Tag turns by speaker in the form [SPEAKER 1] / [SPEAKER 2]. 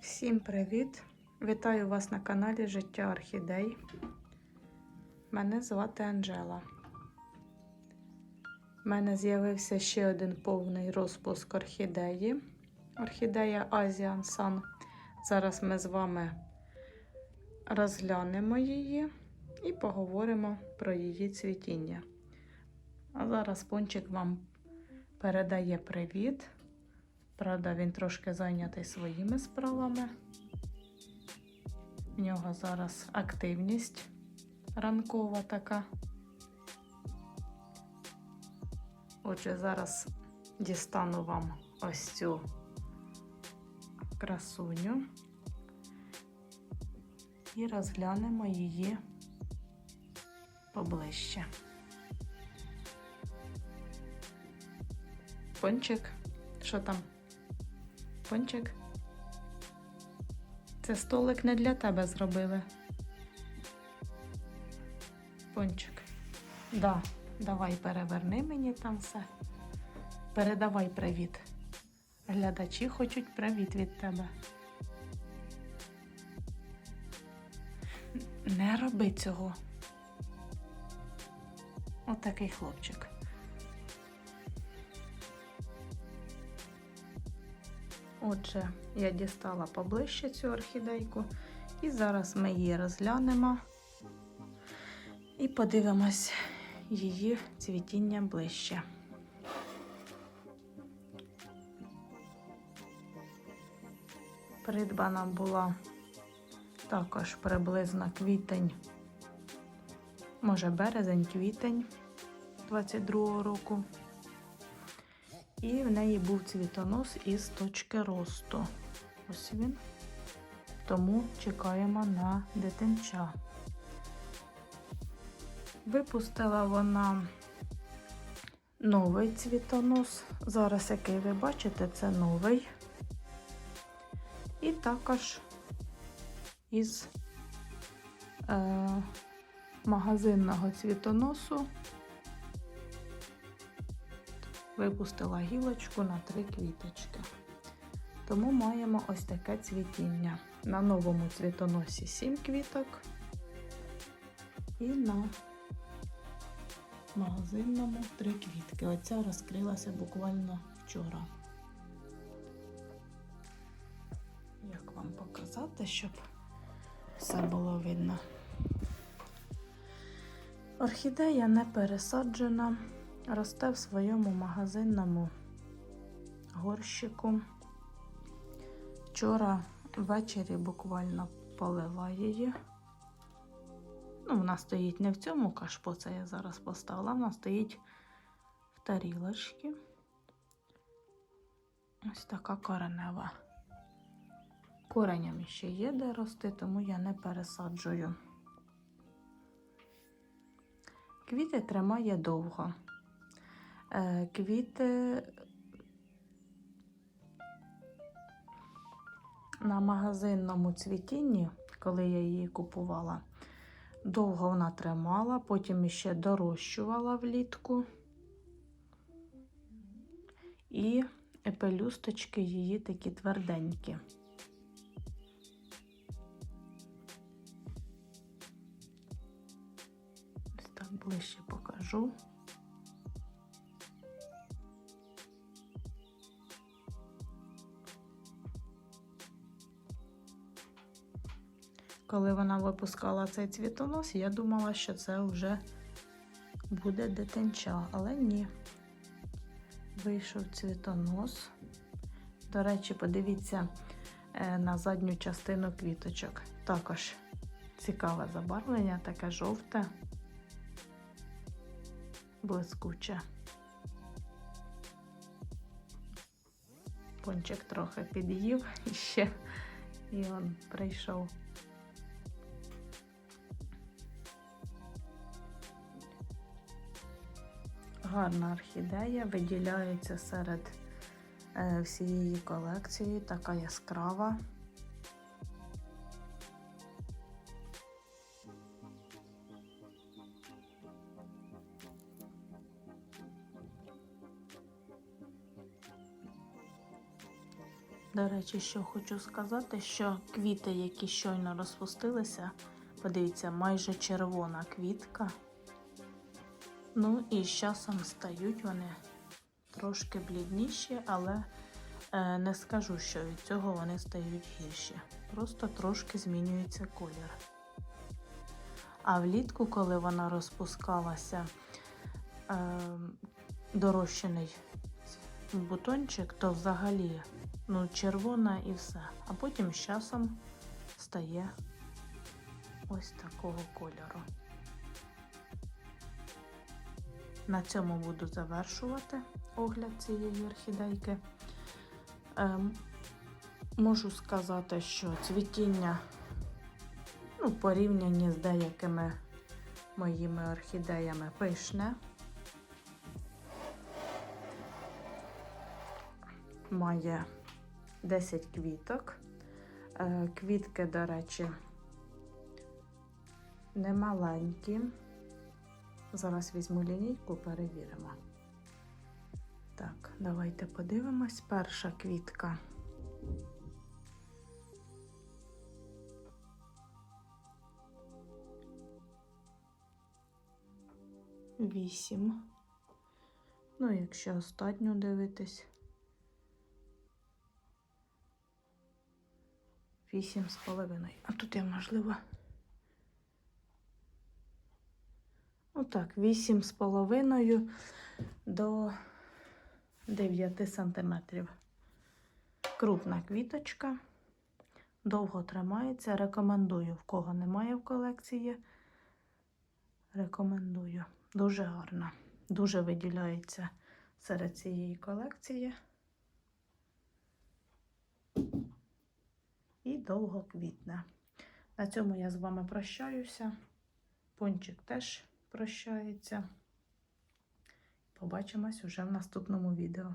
[SPEAKER 1] Всім привіт! Вітаю вас на каналі Життя Орхідей. Мене звати Анжела. У мене з'явився ще один повний розпуск орхідеї. Орхідея Asian Sun. Зараз ми з вами розглянемо її і поговоримо про її цвітіння. А зараз пончик вам передає привіт. Правда, він трошки зайнятий своїми справами. В нього зараз активність ранкова така. Отже, зараз дістану вам ось цю красуню і розглянемо її поближче. Пончик, що там? Пончик? Це столик не для тебе зробили. Пончик. Да, давай переверни мені там все. Передавай привіт. Глядачі хочуть привіт від тебе. Не роби цього. Отакий хлопчик. Отже, я дістала поближче цю орхідейку, і зараз ми її розглянемо і подивимось її цвітіння ближче. Придбана була також приблизно квітень, може березень-квітень 22-го року. І в неї був цвітонос із точки росту. Ось він. Тому чекаємо на дитинча. Випустила вона новий цвітонос. Зараз, який ви бачите, це новий. І також із е, магазинного цвітоносу випустила гілочку на три квіточки. Тому маємо ось таке цвітіння. На новому цвітоносі 7 квіток і на магазинному 3 квітки. Оця розкрилася буквально вчора. Як вам показати, щоб все було видно? Орхідея не пересаджена росте в своєму магазинному горщику. Вчора ввечері буквально полила її. Ну, вона стоїть не в цьому кашпо, це я зараз поставила, вона стоїть в тарілочці. Ось така коренева. Кореням ще є де рости, тому я не пересаджую. Квіти тримає довго. Е, Квіти на магазинному цвітінні, коли я її купувала, довго вона тримала, потім ще дорощувала влітку. І пелюсточки її такі тверденькі. Ось так ближче покажу. Коли вона випускала цей цвітонос, я думала, що це вже буде дитинча, але ні. Вийшов цвітонос. До речі, подивіться е, на задню частину квіточок. Також цікаве забарвлення, таке жовте, блискуче. Пончик трохи під'їв ще і він прийшов. Гарна орхідея, виділяється серед е, всієї колекції, така яскрава. До речі, що хочу сказати, що квіти, які щойно розпустилися, подивіться, майже червона квітка. Ну і з часом стають вони трошки блідніші, але е, не скажу, що від цього вони стають гірші. Просто трошки змінюється колір. А влітку, коли вона розпускалася, е, дорощений бутончик, то взагалі ну, червона і все. А потім з часом стає ось такого кольору. На цьому буду завершувати огляд цієї орхідейки. Ем, можу сказати, що цвітіння ну, порівнянні з деякими моїми орхідеями пишне. Має 10 квіток. Е, Квітки, до речі, не маленькі. Зараз візьму лінійку, перевіримо. Так, давайте подивимось. Перша квітка. Вісім. Ну, якщо останню дивитись. Вісім з половиною. А тут я, можливо. Отак, з половиною до 9 сантиметрів. Крупна квіточка. Довго тримається. Рекомендую, в кого немає в колекції. Рекомендую. Дуже гарна. Дуже виділяється серед цієї колекції. І довго квітне. На цьому я з вами прощаюся. Пончик теж прощається. Побачимось уже в наступному відео.